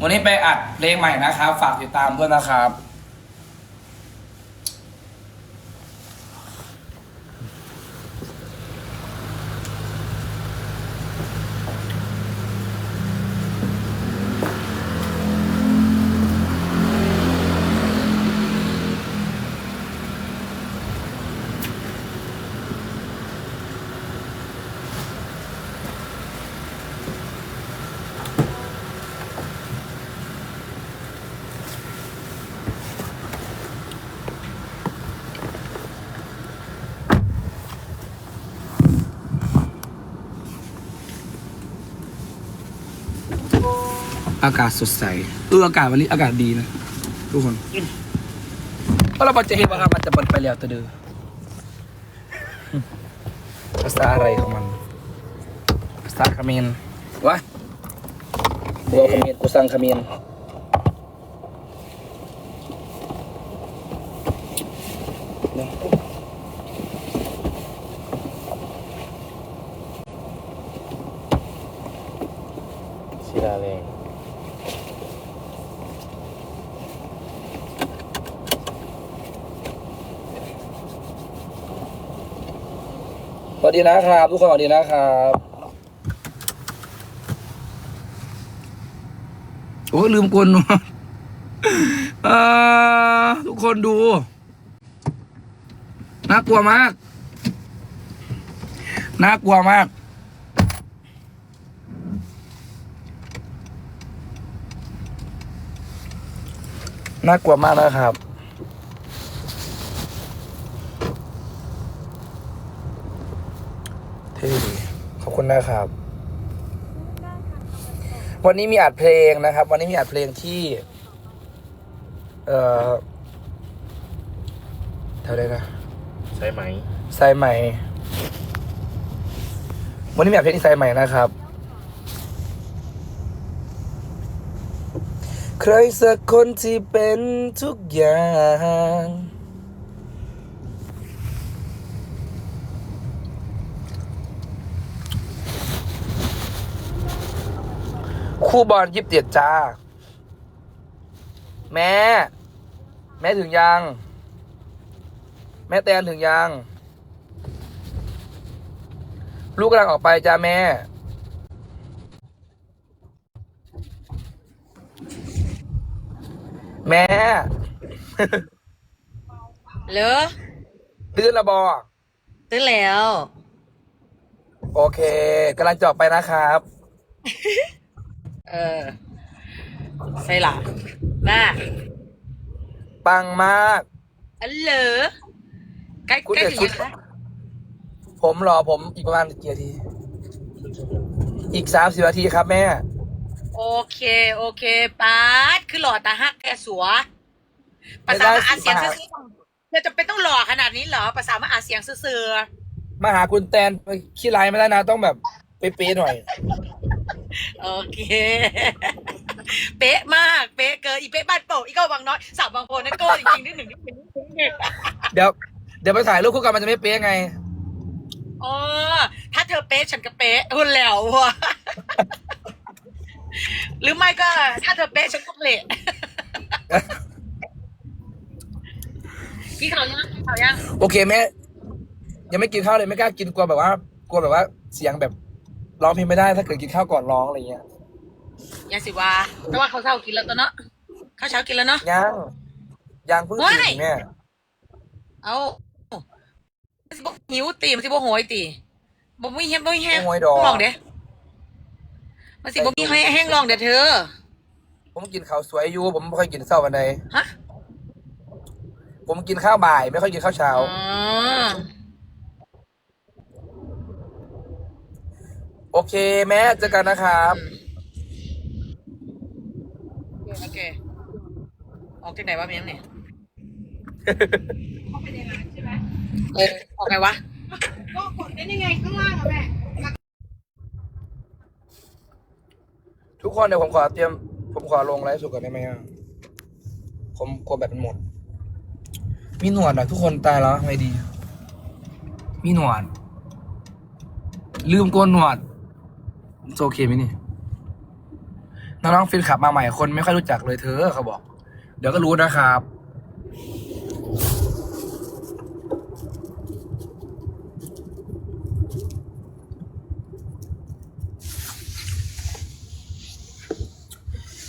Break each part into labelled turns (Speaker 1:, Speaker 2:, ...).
Speaker 1: วันนี้ไปอัดเพลงใหม่นะครับ ฝากติดตามด้วยนะครับ อากาศสดใสเอออากาศวันนี้อากาศดีนะทุกคนเพราะเราจะเห็นว่ามันจะมันไปแล้วแต่เดือภาษาอะไรของมันภาษาเขมรวะบัวเขมรกูสั่งเขมรเนี่ย
Speaker 2: ศิลาแรง
Speaker 1: วัสดีนะครับ ทุกคนสวัสดีนะครับโอ้ลืมกวนหนวเอ่อทุกคนดู น่ากลัวมาก น่ากลัวมาก น่ากลัวมากนะครับ เท่ดีข อบคุณนะครับ วันนี้มีอัดเพลงนะครับ วันนี้มีอัดเพลงที่ เอ่อแถวไหนนะ
Speaker 2: ใช่ไหม
Speaker 1: สายใหม่ วันนี้มีอัดเพลงที่สายใหม่นะครับ ใครสักคนที่เป็นทุกอย่าง คู่บอลยิบเตียดจ้า แม่ แม่ถึงยัง แม่แตนถึงยัง ลูกกำลังออกไปจ้าแม่ แม่
Speaker 3: เหรอ
Speaker 1: ตื่นระบอ
Speaker 3: ตื่นแล้ว
Speaker 1: โอเคกำลังจะออกไปนะครับ
Speaker 3: เออใส่หล่ะมา
Speaker 1: ปังมาก
Speaker 3: อันเหรอใกล้
Speaker 1: คุณ
Speaker 3: ใกล้
Speaker 1: เด็ก
Speaker 3: ถึง
Speaker 1: ชุ
Speaker 3: ยั
Speaker 1: ด
Speaker 3: งคะ
Speaker 1: ผมรอผมอีกประมาณกี่นาที อีกสามสิบนาทีครับแม่
Speaker 3: โอเค โอเคปาดคือหล่อตาฮักแกสัวภา
Speaker 1: ไม่
Speaker 3: ษา
Speaker 1: ได้
Speaker 3: มาอ่านเสียง
Speaker 1: สิ
Speaker 3: ซื่อๆเธอจะเป็นต้องหล่อขนาดนี้เหรอภาษามาอ่านเสียงซื่อ
Speaker 1: มาหาคุณแตนไปขี้ไลน์ไม่ได้นะ ต้องแบบเป๊ะๆหน่อย
Speaker 3: ๆ โอเค เป๊ะมาก เป๊ะเกินอีเป๊ะบ้านโป่งอีก็วังน้อยสาวบางโพนั่นก็จริงๆนิดหนึ่งนิดหนึ่งนิดหนึ่ง
Speaker 1: เดี๋ยวเดี๋ยวไปถ่ายรูปคู่กันมันจะไม่เป๊ะไง
Speaker 3: เออถ้าเธอเป๊ะฉันก็เป๊ะคุณแล้วว่ะหรือไม่ก็ ถ้าเธอเป๊ะฉันก็เละพี่เขายังพี่เขายัง
Speaker 1: โอเคแม่ยังไม่กินข้าวเลยไม่กล้ากินกลัวแบบว่ากลัวแบบว่าเสียงแบบ ร้องเพลงไม่ได้ถ้าเกิดกินข้าวก่อนร้องอะไรเงี้ย
Speaker 3: ยังสิว่าแต่ว่าเขาเช้ากินแล้วตัวเนาะข้าวเช้ากินแล้วเนาะ
Speaker 1: ยังยังเพิ่ง
Speaker 3: เฮ้ย
Speaker 1: ตื่นแม่
Speaker 3: เอามันสิบหิวตีมันสิบโหยตีบ่มีแห้งบ่มีแห้ง
Speaker 1: โอ้ยดอก
Speaker 3: ลองเด้มันสิบ่มีให้แห้งลองเด้อเธอ
Speaker 1: ผมกินข้าวสวยอยู่ผมไม่ค่อยกินเช้าวันใด
Speaker 3: ฮะ
Speaker 1: ผมกินข้าวบ่าย ไม่ค่อยกินข้าวเช้า
Speaker 3: อ๋อ
Speaker 1: โอเค แม่เจอกันนะครับ
Speaker 3: โอเคออกที่ไหนวะเมียงเนี่ยเออออกไงวะ
Speaker 4: ก็กดได้ยังไงข้างล่างอะแม่
Speaker 1: ทุกคนเดี๋ยวผมขอเตรียม ผมขอลงไลฟ์สดก่อนได้ไหมอะผมกลัวแบตมันหมด มีหนวดอะ ทุกคนตายแล้วไม่ดี มีหนวด ลืมโกนหนวด โอเคไหมนี่ น้องๆฟินขับมาใหม่คนไม่ค่อยรู้จักเลยเธอเขาบอก เดี๋ยวก็รู้นะครับ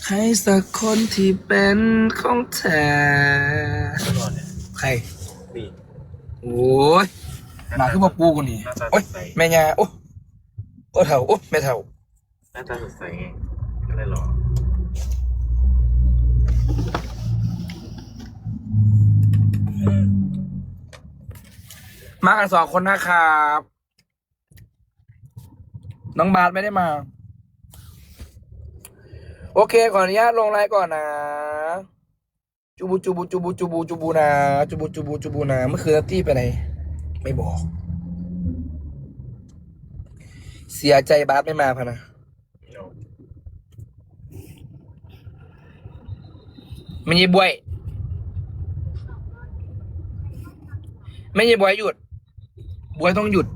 Speaker 1: ใครสักคนที่เป็นของแท้
Speaker 2: ตลอดเนี่ย
Speaker 1: ใคร
Speaker 2: นี่
Speaker 1: โอ้ยหนาคือพ่อปูกูนี่
Speaker 2: หน้าตา
Speaker 1: โอ้ย
Speaker 2: สดใส
Speaker 1: แม่ยาโอ้ โอ้เท่าโอ้แม่เท่า
Speaker 2: หน้าตาสดใสไงก็เลยหล่อ
Speaker 1: มากันสองคนนะครับน้องบาสไม่ได้มา โอเค ขออนุญาตลงไลน์ก่อนนะ จูบูจูบูจูบูจูบูจูบูนะจูบูจูบูจูบูนะเมื่อคืนนัตตี้ไปไหน ไม่บอก เสียใจบาสไม่มาพะนะ
Speaker 2: เนาะ
Speaker 1: ไม่ยีบวยไม่ยีบวยหยุด บวยต้องหยุด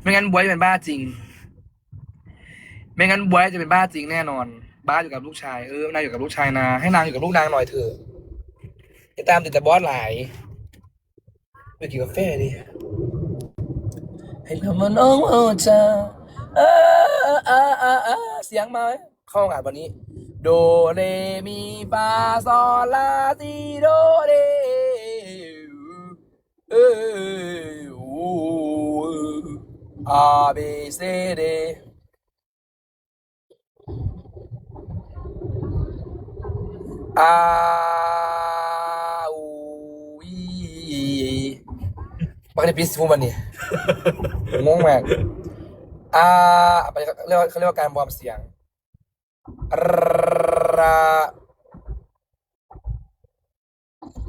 Speaker 1: ไม่งั้นบวยจะเป็นบ้าจริง ไม่งั้นบวยจะเป็นบ้าจริงแน่นอน บ้าอยู่กับลูกชาย เออนางอยู่กับลูกชายนะ ให้นางอยู่กับลูกนางหน่อยเถอะจะตามติดแต่บอสหลายไปกินกาแฟดิ ให้เรามาน้องเอาเจ้าอ่าอ่าอ่าอ่าเสียงมาไหมเข้าห้องอัดวันนี้ โดเรมีฟาซอลาซีโดเรเอออูอาเบเซเดอาอูอีมันได้พิสฟูมันนี่ งงมาก อ่าไปเรียกว่าเขาเรียกว่าการวอร์มเสียงรา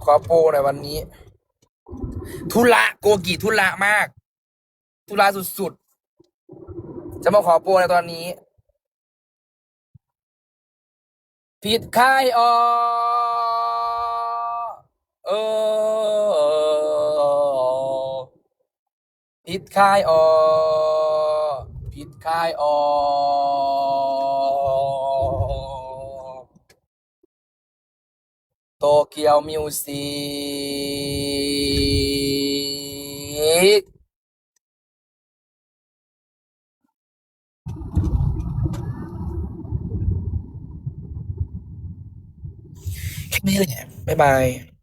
Speaker 1: ขอโปรหน่อยวันนี้ ทุระโกกิทุระมาก ทุระสุดๆ จะมาขอโปรในตอนนี้ผิดค่ายอเออ ผิดคายออผิดคายออโตเกียวมิวสิกแค่นี้เลยเนี่ยบ๊ายบาย